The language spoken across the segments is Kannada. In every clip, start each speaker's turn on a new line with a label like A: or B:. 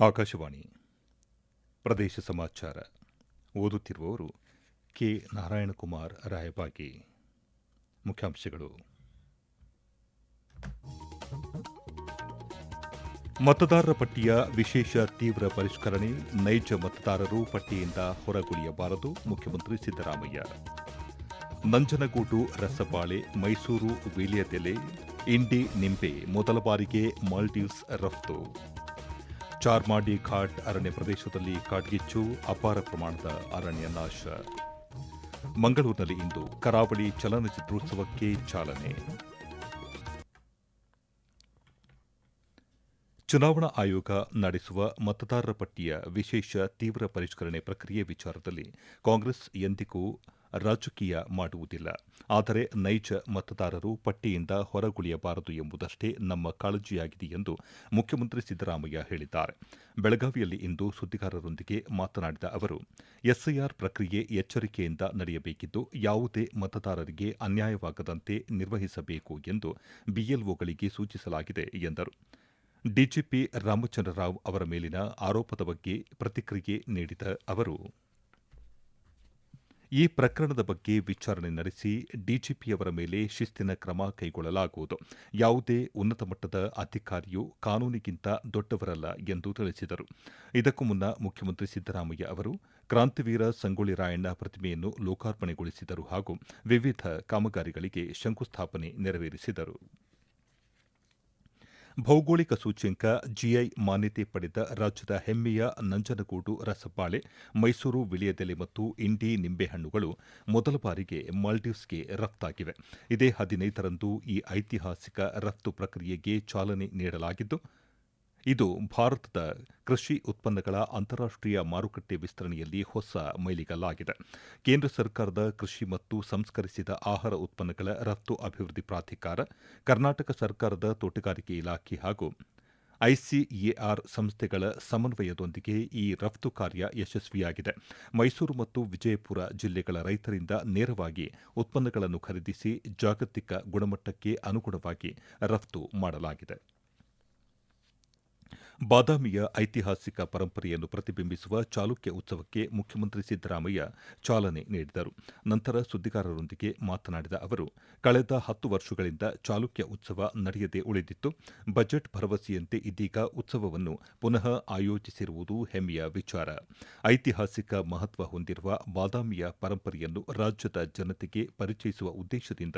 A: ಆಕಾಶವಾಣಿ ಪ್ರದೇಶ ಸಮಾಚಾರ. ಓದುತ್ತಿರುವವರು ಕೆ. ನಾರಾಯಣಕುಮಾರ್ ರಾಯಬಾಗಿ ಮುಖ್ಯಾಂಶಗಳು. ಮತದಾರರ ಪಟ್ಟಿಯ ವಿಶೇಷ ತೀವ್ರ ಪರಿಷ್ಕರಣೆ ನೈಜ ಮತದಾರರು ಪಟ್ಟಿಯಿಂದ ಹೊರಗುಳಿಯಬಾರದು, ಮುಖ್ಯಮಂತ್ರಿ ಸಿದ್ದರಾಮಯ್ಯ. ನಂಜನಗೂಡು, ರಸಬಾಳೆ, ಮೈಸೂರು, ವೀಳ್ಯದೆಲೆ, ಇಂಡಿ, ನಿಂಬೆ ಮೊದಲ ಬಾರಿಗೆ ಮಾಲ್ಡೀವ್ಸ್ ರಫ್ತು. ಚಾರ್ಮಾಡಿ ಘಾಟ್ ಅರಣ್ಯ ಪ್ರದೇಶದಲ್ಲಿ ಕಾಡ್ಗಿಚ್ಚು, ಅಪಾರ ಪ್ರಮಾಣದ ಅರಣ್ಯ ನಾಶ. ಮಂಗಳೂರಿನಲ್ಲಿ ಇಂದು ಕರಾವಳಿ ಚಲನಚಿತ್ರೋತ್ಸವಕ್ಕೆ ಚಾಲನೆ. ಚುನಾವಣಾ ಆಯೋಗ ನಡೆಸುವ ಮತದಾರರ ಪಟ್ಟಿಯ ವಿಶೇಷ ತೀವ್ರ ಪರಿಷ್ಕರಣೆ ಪ್ರಕ್ರಿಯೆ ವಿಚಾರದಲ್ಲಿ ಕಾಂಗ್ರೆಸ್ ಎಂದಿಗೂ ರಾಜಕೀಯ ಮಾಡುವುದಿಲ್ಲ. ಆದರೆ ನೈಜ ಮತದಾರರು ಪಟ್ಟಿಯಿಂದ ಹೊರಗುಳಿಯಬಾರದು ಎಂಬುದಷ್ಟೇ ನಮ್ಮ ಕಾಳಜಿಯಾಗಿದೆ ಎಂದು ಮುಖ್ಯಮಂತ್ರಿ ಸಿದ್ದರಾಮಯ್ಯ ಹೇಳಿದ್ದಾರೆ. ಬೆಳಗಾವಿಯಲ್ಲಿ ಇಂದು ಸುದ್ದಿಗಾರರೊಂದಿಗೆ ಮಾತನಾಡಿದ ಅವರು, ಎಸ್ಐಆರ್ ಪ್ರಕ್ರಿಯೆ ಎಚ್ಚರಿಕೆಯಿಂದ ನಡೆಯಬೇಕಿದ್ದು ಯಾವುದೇ ಮತದಾರರಿಗೆ ಅನ್ಯಾಯವಾಗದಂತೆ ನಿರ್ವಹಿಸಬೇಕು ಎಂದು ಬಿಎಲ್ಒಗಳಿಗೆ ಸೂಚಿಸಲಾಗಿದೆ ಎಂದರು. ಡಿಜಿಪಿ ರಾಮಚಂದ್ರ ರಾವ್ ಅವರ ಮೇಲಿನ ಆರೋಪದ ಬಗ್ಗೆ ಪ್ರತಿಕ್ರಿಯೆ ನೀಡಿದ ಅವರು, ಈ ಪ್ರಕರಣದ ಬಗ್ಗೆ ವಿಚಾರಣೆ ನಡೆಸಿ ಡಿಜಿಪಿಯವರ ಮೇಲೆ ಶಿಸ್ತಿನ ಕ್ರಮ ಕೈಗೊಳ್ಳಲಾಗುವುದು. ಯಾವುದೇ ಉನ್ನತ ಮಟ್ಟದ ಅಧಿಕಾರಿಯು ಕಾನೂನಿಗಿಂತ ದೊಡ್ಡವರಲ್ಲ ಎಂದು ತಿಳಿಸಿದರು. ಇದಕ್ಕೂ ಮುನ್ನ ಮುಖ್ಯಮಂತ್ರಿ ಸಿದ್ದರಾಮಯ್ಯ ಅವರು ಕ್ರಾಂತಿವೀರ ಸಂಗೊಳ್ಳಿ ರಾಯಣ್ಣ ಪ್ರತಿಮೆಯನ್ನು ಲೋಕಾರ್ಪಣೆಗೊಳಿಸಿದರು ಹಾಗೂ ವಿವಿಧ ಕಾಮಗಾರಿಗಳಿಗೆ ಶಂಕುಸ್ಥಾಪನೆ ನೆರವೇರಿಸಿದರು. ಭೌಗೋಳಿಕ ಸೂಚ್ಯಂಕ ಜಿಐ ಮಾನ್ಯತೆ ಪಡೆದ ರಾಜ್ಯದ ಹೆಮ್ಮೆಯ ನಂಜನಗೂಡು ರಸಬಾಳೆ ಮೈಸೂರು ವಿಳಿಯದೆಲೆ ಮತ್ತು ಇಂಡಿ ನಿಂಬೆಹಣ್ಣುಗಳು ಮೊದಲ ಬಾರಿಗೆ ಮಾಲ್ಡೀವ್ಸ್ಗೆ ರಫ್ತಾಗಿವೆ. ಇದೇ ಹದಿನೈದರಂದು ಈ ಐತಿಹಾಸಿಕ ರಫ್ತು ಪ್ರಕ್ರಿಯೆಗೆ ಚಾಲನೆ ನೀಡಲಾಗಿದ್ದು ಇದು ಭಾರತದ ಕೃಷಿ ಉತ್ಪನ್ನಗಳ ಅಂತಾರಾಷ್ಟೀಯ ಮಾರುಕಟ್ಟೆ ವಿಸ್ತರಣೆಯಲ್ಲಿ ಹೊಸ ಮೈಲಿಗಲ್ಲಾಗಿದೆ. ಕೇಂದ್ರ ಸರ್ಕಾರದ ಕೃಷಿ ಮತ್ತು ಸಂಸ್ಕರಿಸಿದ ಆಹಾರ ಉತ್ಪನ್ನಗಳ ರಫ್ತು ಅಭಿವೃದ್ಧಿ ಪ್ರಾಧಿಕಾರ, ಕರ್ನಾಟಕ ಸರ್ಕಾರದ ತೋಟಗಾರಿಕೆ ಇಲಾಖೆ ಹಾಗೂ ಐಸಿಎಆರ್ ಸಂಸ್ಥೆಗಳ ಸಮನ್ವಯದೊಂದಿಗೆ ಈ ರಫ್ತು ಕಾರ್ಯ ಯಶಸ್ವಿಯಾಗಿದೆ. ಮೈಸೂರು ಮತ್ತು ವಿಜಯಪುರ ಜಿಲ್ಲೆಗಳ ರೈತರಿಂದ ನೇರವಾಗಿ ಉತ್ಪನ್ನಗಳನ್ನು ಖರೀದಿಸಿ ಜಾಗತಿಕ ಗುಣಮಟ್ಟಕ್ಕೆ ಅನುಗುಣವಾಗಿ ರಫ್ತು ಮಾಡಲಾಗಿದೆ. ಬಾದಾಮಿಯ ಐತಿಹಾಸಿಕ ಪರಂಪರೆಯನ್ನು ಪ್ರತಿಬಿಂಬಿಸುವ ಚಾಲುಕ್ಯ ಉತ್ಸವಕ್ಕೆ ಮುಖ್ಯಮಂತ್ರಿ ಸಿದ್ದರಾಮಯ್ಯ ಚಾಲನೆ ನೀಡಿದರು. ನಂತರ ಸುದ್ದಿಗಾರರೊಂದಿಗೆ ಮಾತನಾಡಿದ ಅವರು, ಕಳೆದ ಹತ್ತು ವರ್ಷಗಳಿಂದ ಚಾಲುಕ್ಯ ಉತ್ಸವ ನಡೆಯದೆ ಉಳಿದಿತ್ತು. ಬಜೆಟ್ ಭರವಸೆಯಂತೆ ಇದೀಗ ಉತ್ಸವವನ್ನು ಪುನಃ ಆಯೋಜಿಸಿರುವುದು ಹೆಮ್ಮೆಯ ವಿಚಾರ. ಐತಿಹಾಸಿಕ ಮಹತ್ವ ಹೊಂದಿರುವ ಬಾದಾಮಿಯ ಪರಂಪರೆಯನ್ನು ರಾಜ್ಯದ ಜನತೆಗೆ ಪರಿಚಯಿಸುವ ಉದ್ದೇಶದಿಂದ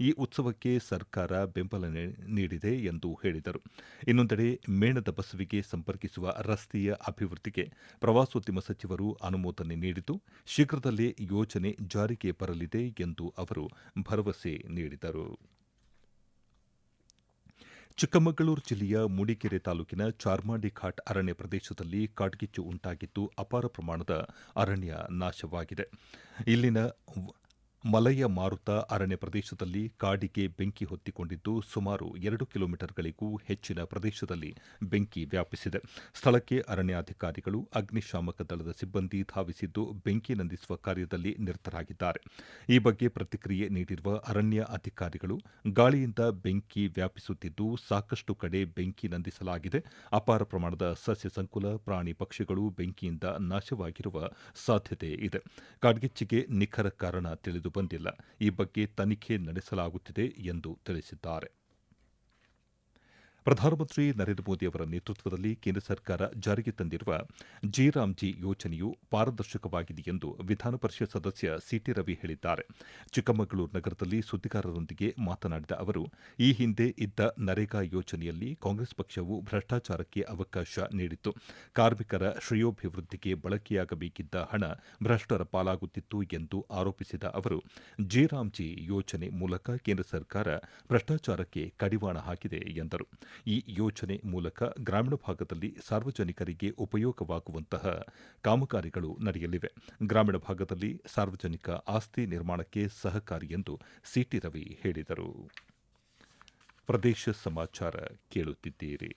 A: ಈ ಉತ್ಸವಕ್ಕೆ ಸರ್ಕಾರ ಬೆಂಬಲ ನೀಡಿದೆ ಎಂದು ಹೇಳಿದರು. ಇನ್ನೊಂದೆಡೆ ಮೇಣದ ಬಸವಿ ಸಂಪರ್ಕಿಸುವ ರಸ್ತೆಯ ಅಭಿವೃದ್ಧಿಗೆ ಪ್ರವಾಸೋದ್ಯಮ ಸಚಿವರು ಅನುಮೋದನೆ ನೀಡಿದ್ದು, ಶೀಘ್ರದಲ್ಲೇ ಯೋಜನೆ ಜಾರಿಗೆ ಬರಲಿದೆ ಎಂದು ಅವರು ಭರವಸೆ ನೀಡಿದರು. ಚಿಕ್ಕಮಗಳೂರು ಜಿಲ್ಲೆಯ ಮೂಡಿಗೆರೆ ತಾಲೂಕಿನ ಚಾರ್ಮಾಡಿ ಘಾಟ್ ಅರಣ್ಯ ಪ್ರದೇಶದಲ್ಲಿ ಕಾಡ್ಗಿಚ್ಚು ಉಂಟಾಗಿದ್ದು, ಅಪಾರ ಪ್ರಮಾಣದ ಅರಣ್ಯ ನಾಶವಾಗಿದೆ. ಇಲ್ಲಿನ ಮಲಯ ಮಾರುತ ಅರಣ್ಯ ಪ್ರದೇಶದಲ್ಲಿ ಕಾಡಿಗೆ ಬೆಂಕಿ ಹೊತ್ತಿಕೊಂಡಿದ್ದು ಸುಮಾರು ಎರಡು ಕಿಲೋಮೀಟರ್ಗಳಿಗೂ ಹೆಚ್ಚಿನ ಪ್ರದೇಶದಲ್ಲಿ ಬೆಂಕಿ ವ್ಯಾಪಿಸಿದೆ. ಸ್ಥಳಕ್ಕೆ ಅರಣ್ಯಾಧಿಕಾರಿಗಳು, ಅಗ್ನಿಶಾಮಕ ದಳದ ಸಿಬ್ಬಂದಿ ಧಾವಿಸಿದ್ದು ಬೆಂಕಿ ನಂದಿಸುವ ಕಾರ್ಯದಲ್ಲಿ ನಿರತರಾಗಿದ್ದಾರೆ. ಈ ಬಗ್ಗೆ ಪ್ರತಿಕ್ರಿಯೆ ನೀಡಿರುವ ಅರಣ್ಯ ಅಧಿಕಾರಿಗಳು, ಗಾಳಿಯಿಂದ ಬೆಂಕಿ ವ್ಯಾಪಿಸುತ್ತಿದ್ದು ಸಾಕಷ್ಟು ಕಡೆ ಬೆಂಕಿ ನಂದಿಸಲಾಗಿದೆ. ಅಪಾರ ಪ್ರಮಾಣದ ಸಸ್ಯ ಸಂಕುಲ, ಪ್ರಾಣಿ ಪಕ್ಷಿಗಳು ಬೆಂಕಿಯಿಂದ ನಾಶವಾಗಿರುವ ಸಾಧ್ಯತೆ ಇದೆ. ಕಾಡ್ಗಿಚ್ಚಿಗೆ ನಿಖರ ಕಾರಣ ತಿಳಿದು ಬಂದಿಲ್ಲ ಈ ಬಗ್ಗೆ ತನಿಖೆ ನಡೆಸಲಾಗುತ್ತಿದೆ ಎಂದು ತಿಳಿಸಿದ್ದಾರೆ. ಪ್ರಧಾನಮಂತ್ರಿ ನರೇಂದ್ರ ಮೋದಿ ಅವರ ನೇತೃತ್ವದಲ್ಲಿ ಕೇಂದ್ರ ಸರ್ಕಾರ ಜಾರಿಗೆ ತಂದಿರುವ ಜಿ ರಾಮ್ಜಿ ಯೋಜನೆಯು ಪಾರದರ್ಶಕವಾಗಿದೆ ಎಂದು ವಿಧಾನ ಪರಿಷತ್ ಸದಸ್ಯ ಸಿಟಿ ರವಿ ಹೇಳಿದ್ದಾರೆ. ಚಿಕ್ಕಮಗಳೂರು ನಗರದಲ್ಲಿ ಸುದ್ದಿಗಾರರೊಂದಿಗೆ ಮಾತನಾಡಿದ ಅವರು, ಈ ಹಿಂದೆ ಇದ್ದ ನರೇಗಾ ಯೋಜನೆಯಲ್ಲಿ ಕಾಂಗ್ರೆಸ್ ಪಕ್ಷವು ಭ್ರಷ್ಟಾಚಾರಕ್ಕೆ ಅವಕಾಶ ನೀಡಿತ್ತು. ಕಾರ್ಮಿಕರ ಶ್ರೇಯೋಭಿವೃದ್ಧಿಗೆ ಬಳಕೆಯಾಗಬೇಕಿದ್ದ ಹಣ ಭ್ರಷ್ಟರ ಪಾಲಾಗುತ್ತಿತ್ತು ಎಂದು ಆರೋಪಿಸಿದ ಅವರು ಜಿ ರಾಮ್ಜಿ ಯೋಜನೆ ಮೂಲಕ ಕೇಂದ್ರ ಸರ್ಕಾರ ಭ್ರಷ್ಟಾಚಾರಕ್ಕೆ ಕಡಿವಾಣ ಹಾಕಿದೆ ಎಂದರು. ಈ ಯೋಜನೆ ಮೂಲಕ ಗ್ರಾಮೀಣ ಭಾಗದಲ್ಲಿ ಸಾರ್ವಜನಿಕರಿಗೆ ಉಪಯೋಗವಾಗುವಂತಹ ಕಾಮಗಾರಿಗಳು ನಡೆಯಲಿವೆ. ಗ್ರಾಮೀಣ ಭಾಗದಲ್ಲಿ ಸಾರ್ವಜನಿಕ ಆಸ್ತಿ ನಿರ್ಮಾಣಕ್ಕೆ ಸಹಕಾರಿ ಎಂದು ಸಿಟಿ ರವಿ ಹೇಳಿದರು. ಪ್ರದೇಶ ಸಮಾಚಾರ ಕೇಳುತ್ತಿದ್ದೀರಿ.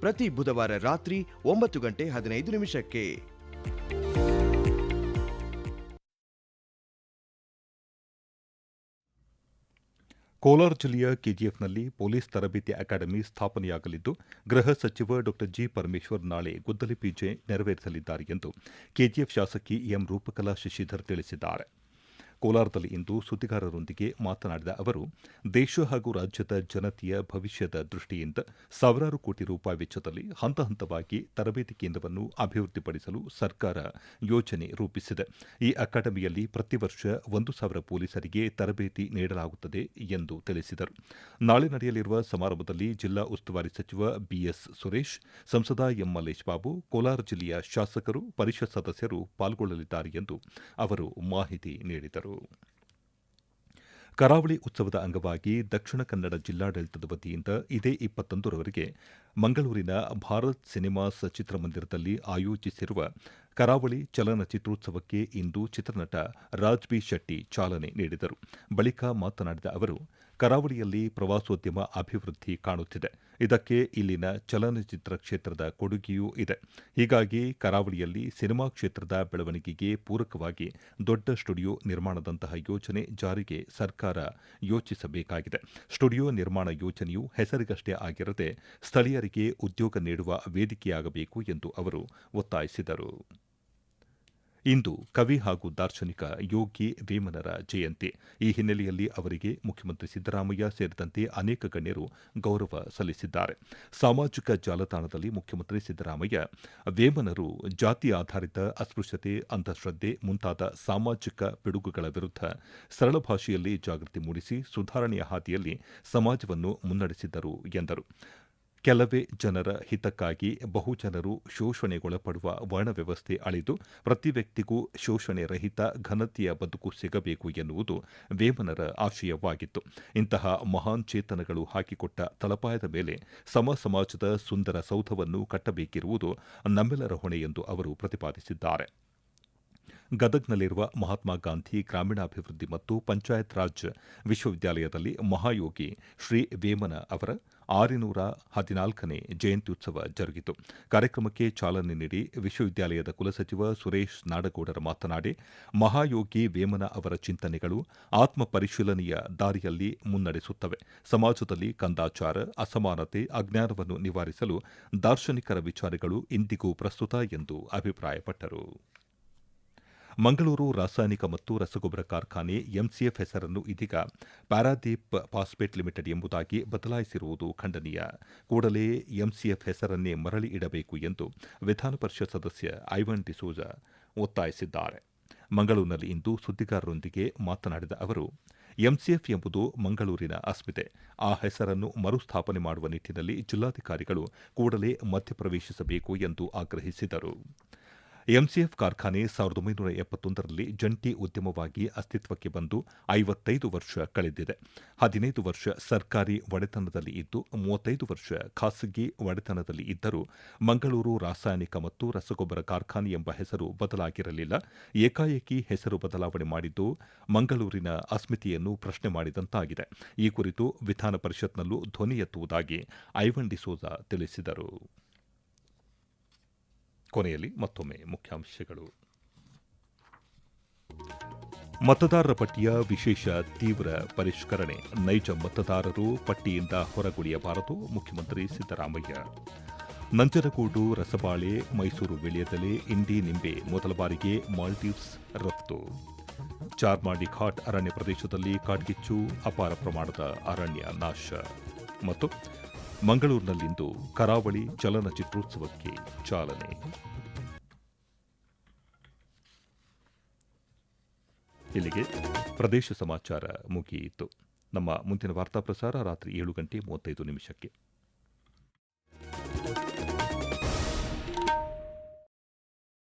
B: ಪ್ರತಿ ಬುಧವಾರ ರಾತ್ರಿ ಒಂಬತ್ತು ಗಂಟೆ ಹದಿನೈದು ನಿಮಿಷಕ್ಕೆ.
A: ಕೋಲಾರ ಜಿಲ್ಲೆಯ ಕೆಜಿಎಫ್ನಲ್ಲಿ ಪೊಲೀಸ್ ತರಬೇತಿ ಅಕಾಡೆಮಿ ಸ್ಥಾಪನೆಯಾಗಲಿದ್ದು, ಗೃಹ ಸಚಿವ ಡಾ ಜಿ ಪರಮೇಶ್ವರ್ ನಾಳೆ ಗುದ್ದಲಿ ಪೂಜೆ ನೆರವೇರಿಸಲಿದ್ದಾರೆ ಎಂದು ಕೆಜಿಎಫ್ ಶಾಸಕಿ ಎಂ ರೂಪಕಲಾ ಶಶಿಧರ್ ತಿಳಿಸಿದ್ದಾರೆ. ಕೋಲಾರದಲ್ಲಿ ಇಂದು ಸುದ್ದಿಗಾರರೊಂದಿಗೆ ಮಾತನಾಡಿದ ಅವರು, ದೇಶ ಹಾಗೂ ರಾಜ್ಯದ ಜನತೆಯ ಭವಿಷ್ಯದ ದೃಷ್ಟಿಯಿಂದ ಸಾವಿರಾರು ಕೋಟಿ ರೂಪಾಯಿ ವೆಚ್ಚದಲ್ಲಿ ಹಂತ ಹಂತವಾಗಿ ತರಬೇತಿ ಕೇಂದ್ರವನ್ನು ಅಭಿವೃದ್ಧಿಪಡಿಸಲು ಸರ್ಕಾರ ಯೋಜನೆ ರೂಪಿಸಿದೆ. ಈ ಅಕಾಡೆಮಿಯಲ್ಲಿ ಪ್ರತಿ ವರ್ಷ ಒಂದು ಸಾವಿರ ಪೊಲೀಸರಿಗೆ ತರಬೇತಿ ನೀಡಲಾಗುತ್ತದೆ ಎಂದು ತಿಳಿಸಿದರು. ನಾಳೆ ನಡೆಯಲಿರುವ ಸಮಾರಂಭದಲ್ಲಿ ಜಿಲ್ಲಾ ಉಸ್ತುವಾರಿ ಸಚಿವ ಬಿಎಸ್ ಸುರೇಶ್, ಸಂಸದ ಎಂ ಮಲ್ಲೇಶ್ ಬಾಬು, ಕೋಲಾರ ಜಿಲ್ಲೆಯ ಶಾಸಕರು, ಪರಿಷತ್ ಸದಸ್ಯರು ಪಾಲ್ಗೊಳ್ಳಲಿದ್ದಾರೆ ಎಂದು ಅವರು ಮಾಹಿತಿ ನೀಡಿದರು. ಕರಾವಳಿ ಉತ್ಸವದ ಅಂಗವಾಗಿ ದಕ್ಷಿಣ ಕನ್ನಡ ಜಿಲ್ಲಾಡಳಿತದ ವತಿಯಿಂದ ಇದೇ ಇಪ್ಪತ್ತೊಂದರವರೆಗೆ ಮಂಗಳೂರಿನ ಭಾರತ್ ಸಿನಿಮಾಸ್ ಚಿತ್ರಮಂದಿರದಲ್ಲಿ ಆಯೋಜಿಸಿರುವ ಕರಾವಳಿ ಚಲನಚಿತ್ರೋತ್ಸವಕ್ಕೆ ಇಂದು ಚಿತ್ರನಟ ರಾಜ್ ಬಿ ಶೆಟ್ಟಿ ಚಾಲನೆ ನೀಡಿದರು. ಬಳಿಕ ಮಾತನಾಡಿದ ಅವರು ಕರಾವಳಿಯಲ್ಲಿ ಪ್ರವಾಸೋದ್ಯಮ ಅಭಿವೃದ್ಧಿ ಕಾಣುತ್ತಿದೆ. ಇದಕ್ಕೆ ಇಲ್ಲಿನ ಚಲನಚಿತ್ರ ಕ್ಷೇತ್ರದ ಕೊಡುಗೆಯೂ ಇದೆ. ಹೀಗಾಗಿ ಕರಾವಳಿಯಲ್ಲಿ ಸಿನಿಮಾ ಕ್ಷೇತ್ರದ ಬೆಳವಣಿಗೆಗೆ ಪೂರಕವಾಗಿ ದೊಡ್ಡ ಸ್ಟುಡಿಯೋ ನಿರ್ಮಾಣದಂತಹ ಯೋಜನೆ ಜಾರಿಗೆ ಸರ್ಕಾರ ಯೋಚಿಸಬೇಕಾಗಿದೆ. ಸ್ಟುಡಿಯೋ ನಿರ್ಮಾಣ ಯೋಜನೆಯು ಹೆಸರಿಗಷ್ಟೇ ಆಗಿರದೆ ಸ್ಥಳೀಯರಿಗೆ ಉದ್ಯೋಗ ನೀಡುವ ವೇದಿಕೆಯಾಗಬೇಕು ಎಂದು ಅವರು ಒತ್ತಾಯಿಸಿದರು. ಇಂದು ಕವಿ ಹಾಗೂ ದಾರ್ಶನಿಕ ಯೋಗಿ ವೇಮನರ ಜಯಂತಿ. ಈ ಹಿನ್ನೆಲೆಯಲ್ಲಿ ಅವರಿಗೆ ಮುಖ್ಯಮಂತ್ರಿ ಸಿದ್ದರಾಮಯ್ಯ ಸೇರಿದಂತೆ ಅನೇಕ ಗಣ್ಯರು ಗೌರವ ಸಲ್ಲಿಸಿದ್ದಾರೆ. ಸಾಮಾಜಿಕ ಜಾಲತಾಣದಲ್ಲಿ ಮುಖ್ಯಮಂತ್ರಿ ಸಿದ್ದರಾಮಯ್ಯ, ವೇಮನರು ಜಾತಿ ಆಧಾರಿತ ಅಸ್ಪೃಶ್ಯತೆ ಅಂಧಶ್ರದ್ದೆ ಮುಂತಾದ ಸಾಮಾಜಿಕ ಪಿಡುಗುಗಳ ವಿರುದ್ಧ ಸರಳ ಭಾಷೆಯಲ್ಲಿ ಜಾಗೃತಿ ಮೂಡಿಸಿ ಸುಧಾರಣೆಯ ಹಾದಿಯಲ್ಲಿ ಸಮಾಜವನ್ನು ಮುನ್ನಡೆಸಿದ್ದರು ಎಂದರು. ಕೆಲವೇ ಜನರ ಹಿತಕ್ಕಾಗಿ ಬಹುಜನರು ಶೋಷಣೆಗೊಳಪಡುವ ವರ್ಣ ವ್ಯವಸ್ಥೆ ಅಳಿದು ಪ್ರತಿ ವ್ಯಕ್ತಿಗೂ ಶೋಷಣೆ ರಹಿತ ಘನತೆಯ ಬದುಕು ಸಿಗಬೇಕು ಎನ್ನುವುದು ವೇಮನರ ಆಶಯವಾಗಿತ್ತು. ಇಂತಹ ಮಹಾನ್ ಚೇತನಗಳು ಹಾಕಿಕೊಟ್ಟ ತಳಪಾಯದ ಮೇಲೆ ಸಮ ಸಮಾಜದ ಸುಂದರ ಸೌಧವನ್ನು ಕಟ್ಟಬೇಕಿರುವುದು ನಮ್ಮೆಲ್ಲರ ಹೊಣೆ ಎಂದು ಅವರು ಪ್ರತಿಪಾದಿಸಿದ್ದಾರೆ. ಗದಗ್ನಲ್ಲಿರುವ ಮಹಾತ್ಮ ಗಾಂಧಿ ಗ್ರಾಮೀಣಾಭಿವೃದ್ಧಿ ಮತ್ತು ಪಂಚಾಯತ್ ರಾಜ್ ವಿಶ್ವವಿದ್ಯಾಲಯದಲ್ಲಿ ಮಹಾಯೋಗಿ ಶ್ರೀ ವೇಮನ ಅವರ ಆರುನೂರ ಹದಿನಾಲ್ಕನೇ ಜಯಂತ್ಯುತ್ಸವ ಜರುಗಿತು. ಕಾರ್ಯಕ್ರಮಕ್ಕೆ ಚಾಲನೆ ನೀಡಿ ವಿಶ್ವವಿದ್ಯಾಲಯದ ಕುಲಸಚಿವ ಸುರೇಶ್ ನಾಡಗೌಡರ ಮಾತನಾಡಿ, ಮಹಾಯೋಗಿ ವೇಮನ ಅವರ ಚಿಂತನೆಗಳು ಆತ್ಮ ಪರಿಶೀಲನೆಯ ದಾರಿಯಲ್ಲಿ ಮುನ್ನಡೆಸುತ್ತವೆ. ಸಮಾಜದಲ್ಲಿ ಕಂದಾಚಾರ, ಅಸಮಾನತೆ, ಅಜ್ಞಾನವನ್ನು ನಿವಾರಿಸಲು ದಾರ್ಶನಿಕರ ವಿಚಾರಗಳು ಇಂದಿಗೂ ಪ್ರಸ್ತುತ ಎಂದು ಅಭಿಪ್ರಾಯಪಟ್ಟರು. ಮಂಗಳೂರು ರಾಸಾಯನಿಕ ಮತ್ತು ರಸಗೊಬ್ಬರ ಕಾರ್ಖಾನೆ ಎಂಸಿಎಫ್ ಹೆಸರನ್ನು ಇದೀಗ ಪ್ಯಾರಾದೀಪ್ ಫಾಸ್ಪೇಟ್ ಲಿಮಿಟೆಡ್ ಎಂಬುದಾಗಿ ಬದಲಾಯಿಸಿರುವುದು ಖಂಡನೀಯ. ಕೂಡಲೇ ಎಂಸಿಎಫ್ ಹೆಸರನ್ನೇ ಮರಳಿ ಇಡಬೇಕು ಎಂದು ವಿಧಾನಪರಿಷತ್ ಸದಸ್ಯ ಐವನ್ ಡಿಸೋಜ ಒತ್ತಾಯಿಸಿದ್ದಾರೆ. ಮಂಗಳೂರಿನಲ್ಲಿ ಇಂದು ಸುದ್ದಿಗಾರರೊಂದಿಗೆ ಮಾತನಾಡಿದ ಅವರು, ಎಂಸಿಎಫ್ ಎಂಬುದು ಮಂಗಳೂರಿನ ಅಸ್ಮಿತೆ. ಆ ಹೆಸರನ್ನು ಮರುಸ್ಥಾಪನೆ ಮಾಡುವ ನಿಟ್ಟಿನಲ್ಲಿ ಜಿಲ್ಲಾಧಿಕಾರಿಗಳು ಕೂಡಲೇ ಮಧ್ಯಪ್ರವೇಶಿಸಬೇಕು ಎಂದು ಆಗ್ರಹಿಸಿದರು. ಎಂಸಿಎಫ್ ಕಾರ್ಖಾನೆ ಸಾವಿರದ ಒಂಬೈನೂರ ಎಪ್ಪತ್ತೊಂದರಲ್ಲಿ ಜಂಟಿ ಉದ್ಯಮವಾಗಿ ಅಸ್ತಿತ್ವಕ್ಕೆ ಬಂದು ಐವತ್ತೈದು ವರ್ಷ ಕಳೆದಿದೆ. ಹದಿನೈದು ವರ್ಷ ಸರ್ಕಾರಿ ಒಡೆತನದಲ್ಲಿ ಇದ್ದು, ಮೂವತ್ತೈದು ವರ್ಷ ಖಾಸಗಿ ಒಡೆತನದಲ್ಲಿ ಇದ್ದರೂ ಮಂಗಳೂರು ರಾಸಾಯನಿಕ ಮತ್ತು ರಸಗೊಬ್ಬರ ಕಾರ್ಖಾನೆ ಎಂಬ ಹೆಸರು ಬದಲಾಗಿರಲಿಲ್ಲ. ಏಕಾಏಕಿ ಹೆಸರು ಬದಲಾವಣೆ ಮಾಡಿದ್ದು ಮಂಗಳೂರಿನ ಅಸ್ಮಿತೆಯನ್ನು ಪ್ರಶ್ನೆ ಮಾಡಿದಂತಾಗಿದೆ. ಈ ಕುರಿತು ವಿಧಾನ ಪರಿಷತ್ನಲ್ಲೂ ಧ್ವನಿ ಎತ್ತುವುದಾಗಿ ಐವನ್ ಡಿಸೋಜಾ ತಿಳಿಸಿದರು. ಕೊನೆಯಲ್ಲಿ ಮತ್ತೊಮ್ಮೆ ಮುಖ್ಯಾಂಶಗಳು. ಮತದಾರರ ಪಟ್ಟಿಯ ವಿಶೇಷ ತೀವ್ರ ಪರಿಷ್ಕರಣೆ. ನೈಜ ಮತದಾರರು ಪಟ್ಟಿಯಿಂದ ಹೊರಗುಳಿಯಬಾರದು, ಮುಖ್ಯಮಂತ್ರಿ ಸಿದ್ದರಾಮಯ್ಯ. ನಂಜನಗೂಡು, ರಸಬಾಳೆ, ಮೈಸೂರು ವಿಳ್ಯದೆಲೆ, ಇಂಡಿ, ನಿಂಬೆ ಮೊದಲ ಬಾರಿಗೆ ಮಾಲ್ಡೀವ್ಸ್ ರಫ್ತು. ಚಾರ್ಮಾಡಿ ಘಾಟ್ ಅರಣ್ಯ ಪ್ರದೇಶದಲ್ಲಿ ಕಾಡ್ಗಿಚ್ಚು, ಅಪಾರ ಪ್ರಮಾಣದ ಅರಣ್ಯ ನಾಶ. ಮತ್ತು ಮಂಗಳೂರಿನಲ್ಲಿಂದು ಕರಾವಳಿ ಚಲನಚಿತ್ರೋತ್ಸವಕ್ಕೆ ಚಾಲನೆ. ಇಲ್ಲಿಗೆ ಪ್ರದೇಶ ಸಮಾಚಾರ ಮುಗಿಯಿತು. ನಮ್ಮ ಮುಂದಿನ ವಾರ್ತಾ ಪ್ರಸಾರ ರಾತ್ರಿ ಏಳು ಗಂಟೆ ಮೂವತ್ತೈದು ನಿಮಿಷಕ್ಕೆ.